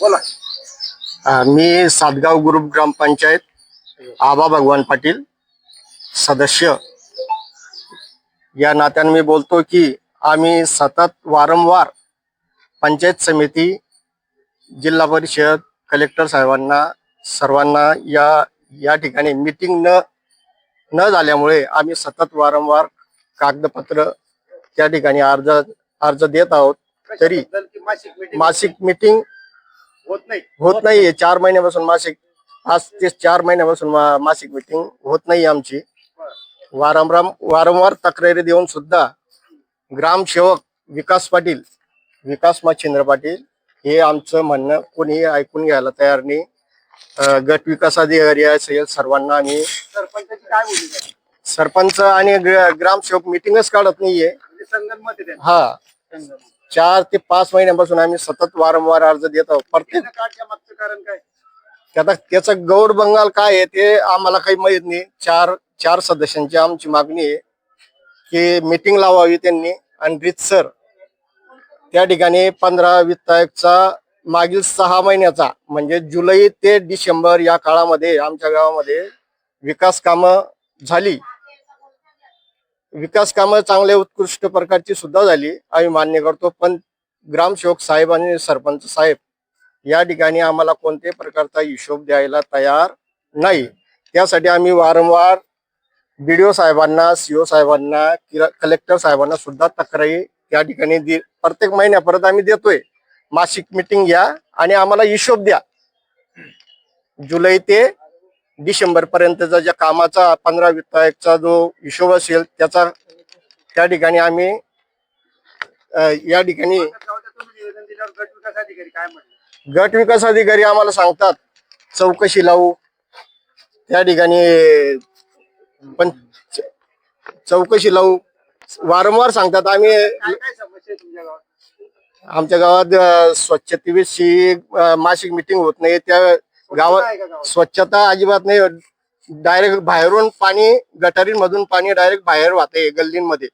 बोला. अ, मी सातगाव ग्रुप ग्रामपंचायत आबा भगवान पाटील सदस्य. या नात्याने मी बोलतो की आम्ही सतत वारंवार पंचायत समिती जिल्हा परिषद कलेक्टर साहेबांना सर्वांना या या ठिकाणी मीटिंग न न झाल्यामुळे आम्ही सतत वारंवार कागदपत्र त्या ठिकाणी अर्ज अर्ज देत आहोत. तरी कशाबद्दल की मासिक meeting. मासिक मीटिंग होत नाही चार महिन्यापासून मासिक पाच ते चार महिन्यापासून मासिक मीटिंग होत नाही आमची वारंवार वारंवार तक्रारी देऊन सुद्धा ग्रामसेवक विकास पाटील विकास मच्छिंद्र पाटील हे आमचं म्हणणं कोणीही ऐकून घ्यायला तयार नाही गट विकास अधिकारी असेल सर्वांना आम्ही? सरपंच आणि ग्र- ग्रामसेवक मिटिंगच काढत नाहीये म्हणजे. हा. चार ते पाच महिन्यापासून आम्ही सतत वारंवार अर्ज देत आहोत. प्रत्येक मागचं कारण काय? आता त्याचं गौड बंगाल काय आहे ते आम्हाला काही माहीत नाही. चार चार सदस्यांची आमची मागणी आहे की मीटिंग लावावी त्यांनी. आणि रितसर त्या ठिकाणी पंधरा वित्त आयोगचा मागील सहा महिन्याचा म्हणजे जुलै ते डिसेंबर या काळामध्ये आमच्या गावामध्ये विकास कामं झाली. विकास कामं चांगल्या उत्कृष्ट प्रकारची सुद्धा झाली आम्ही मान्य करतो. पण ग्रामसेवक साहेब आणि सरपंच साहेब या ठिकाणी आम्हाला कोणत्याही प्रकारचा हिशोब द्यायला तयार नाही. त्यासाठी आम्ही वारंवार बी डी ओ साहेबांना सीओ साहेबांना कलेक्टर साहेबांना सुद्धा तक्रारी त्या ठिकाणी दे- प्रत्येक महिन्यापर्यंत आम्ही देतोय. मासिक मिटिंग घ्या आणि आम्हाला हिशोब द्या. जुलै ते डिसेंबर पर्यंतचा ज्या कामाचा पंधरा वित्त आयोगचा जो हिशोब असेल त्याचा त्या ठिकाणी आम्ही या ठिकाणी गट विकास अधिकारी आम्हाला सांगतात चौकशी लावू. त्या ठिकाणी पण चौकशी लावू. वारंवार सांगतात आम्ही. आमच्या गावात स्वच्छतेविषयी मासिक मिटिंग होत नाही. त्या गावात स्वच्छता अजिबात नाही. डायरेक्ट बाहेरून पाणी गटारींमधून पाणी डायरेक्ट बाहेर वाहते गल्लींमध्ये.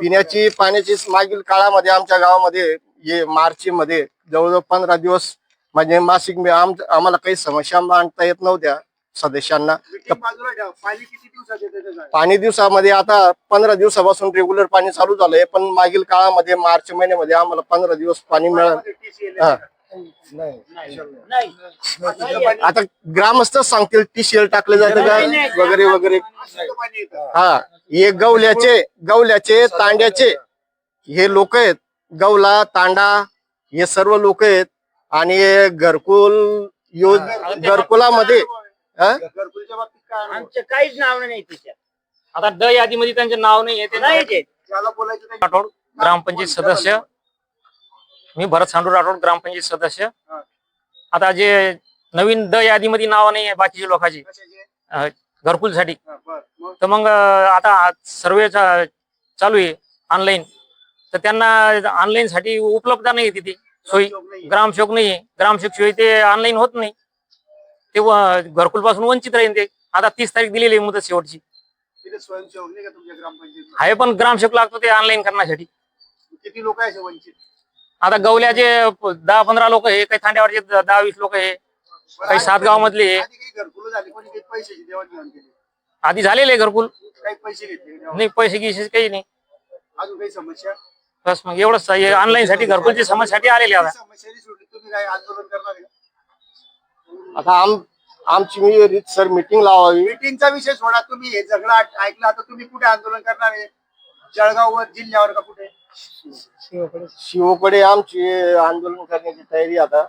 पिण्याची पाण्याची मागील काळामध्ये आमच्या गावामध्ये ये मार्च मध्ये जवळजवळ पंधरा दिवस म्हणजे मासिक मी- आम- आम्हाला काही समस्या मांडता येत नव्हत्या सदस्यांना. पाणी दिवसामध्ये आता पंधरा दिवसापासून रेग्युलर पाणी चालू झालंय पण मागील काळामध्ये मार्च महिन्यामध्ये आम्हाला पंधरा दिवस पाणी मिळालं. आता ग्रामस्थच सांगतील टीसीएल टाकले जाते का? वगैरे वगैरे. हा हे गवल्याचे गवल्याचे तांड्याचे हे लोक आहेत. गवला तांडा हे सर्व लोक आहेत. आणि घरकुल योज घरकुलामध्ये हा? घरकुलच्या बाबतीत काय अनुभव? आमचं काहीच नाव नाही त्याच्यात आता ड यादीमध्ये त्यांचे नाव नाही येते नाही राठोड ग्रामपंचायत सदस्य मी भरत सांडू राठोड ग्रामपंचायत सदस्य. आता जे नवीन द यादीमध्ये नाव नाही आहे बाकीच्या लोकांची? घरकुलसाठी. तर मग आता सर्वे चालू आहे ऑनलाईन तर त्यांना ऑनलाईन साठी उपलब्ध नाही तिथे सोयी. ग्रामसेवक नाही ग्रामसेवक शिवाय ते ऑनलाईन होत नाही. ते घरकुलपासून वंचित राहील ते. आता तीस तारीख दिलेली आहे मुदत शेवटची. आहे पण ग्रामसेवक लागतो ते ऑनलाईन करण्यासाठी. किती लोक आहे वंचित? आता गवल्याचे दहा पंधरा लोक आहे काही थांड्यावरचे दहा वीस लोक आहे काही सात गाव मधले आहे. आधी काही घरकुल झाली कोणी काही पैशाची देवाणघेवाण केली आधी झालेले घरकुल. काही पैसे घेतले? नाही पैसे गिसे काही नाही. अजून काही समस्या? बस मग एवढंच ऑनलाईन साठी घरकुलची समस्यासाठी आलेले आता. समस्या नाही सुटली तुम्ही काय आंदोलन करणार आहे? आता आम आमची मी सर मिटिंग लावावी. मीटिंगचा विषय सोडा तुम्ही हे झगडा ऐकला आता तुम्ही कुठे आंदोलन करणार आहे? जळगाववर जिल्ह्यावर का कुठे? शिवकडे आमची आंदोलन करण्याची तयारी आता.